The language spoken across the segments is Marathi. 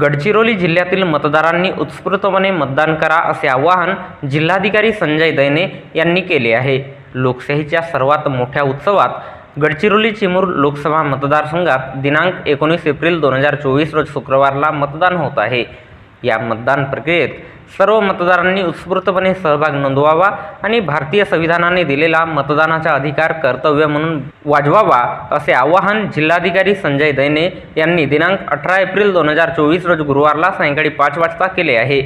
गडचिरोली जिल्ह्यातील मतदारांनी उत्स्फूर्तपणे मतदान करा असे आवाहन जिल्हाधिकारी संजय दैने यांनी केले आहे. लोकशाहीच्या सर्वात मोठ्या उत्सवात गडचिरोली चिमूर लोकसभा मतदारसंघात दिनांक एकोणीस एप्रिल दोन हजार चोवीस रोज शुक्रवारला मतदान होत आहे. या मतदान प्रक्रियेत सर्व मतदारांनी उत्स्फूर्तपणे सहभाग नोंदवावा आणि भारतीय संविधानाने दिलेला मतदानाचा अधिकार कर्तव्य म्हणून वाजवावा असे आवाहन जिल्हाधिकारी संजय दैने यांनी दिनांक अठरा एप्रिल दोन हजार चोवीस रोज गुरुवारला सायंकाळी पाच वाजता केले आहे.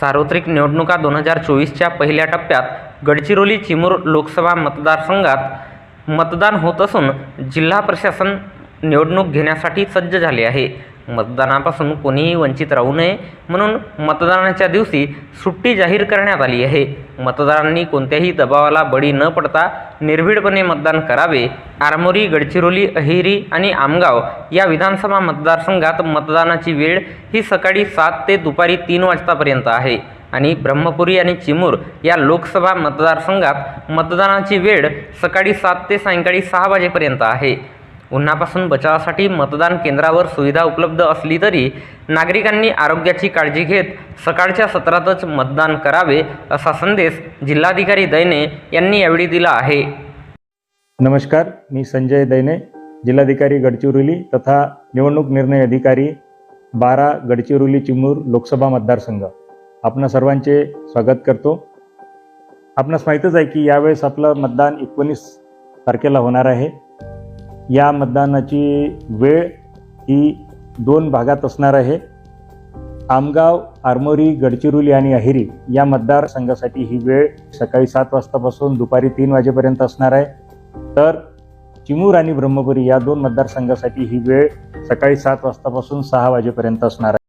सार्वत्रिक निवडणुका दोन हजार चोवीसच्या पहिल्या टप्प्यात गडचिरोली चिमूर लोकसभा मतदारसंघात मतदान होत असून जिल्हा प्रशासन निवडणूक घेण्यासाठी सज्ज झाले आहे. मतदानापासून कोणीही वंचित राहू नये म्हणून मतदानाच्या दिवशी सुट्टी जाहीर करण्यात आली आहे. मतदारांनी कोणत्याही दबावाला बळी न पडता निर्भीडपणे मतदान करावे. आरमोरी गडचिरोली अहिरी आणि आमगाव या विधानसभा मतदारसंघात मतदानाची वेळ ही सकाळी सात ते दुपारी तीन वाजतापर्यंत आहे. आणि ब्रह्मपुरी आणि चिमूर या लोकसभा मतदारसंघात मतदानाची वेळ सकाळी सात ते सायंकाळी सहा वाजेपर्यंत आहे. उन्हापासून बचावासाठी मतदान केंद्रावर सुविधा उपलब्ध असली तरी नागरिकांनी आरोग्याची काळजी घेत सकाळच्या सत्रातच मतदान करावे असा संदेश जिल्हाधिकारी दैने यांनी यावेळी दिला आहे. नमस्कार मी संजय दैने जिल्हाधिकारी गडचिरोली तथा निवडणूक निर्णय अधिकारी बारा गडचिरोली चिमूर लोकसभा मतदारसंघ. आपण सर्वांचे स्वागत करतो. आपणास माहीतच आहे की यावेळेस आपलं मतदान एकोणीस तारखेला होणार आहे. या मतदानाची वेळ ही दोन भागात असणार आहे. आमगाव आरमोरी गडचिरोली आणि अहिरी या मतदारसंघासाठी ही वेळ सकाळी सात वाजतापासून दुपारी तीन वाजेपर्यंत असणार आहे. तर चिमूर आणि ब्रह्मपुरी या दोन मतदारसंघासाठी ही वेळ सकाळी सात वाजतापासून सहा वाजेपर्यंत असणार आहे.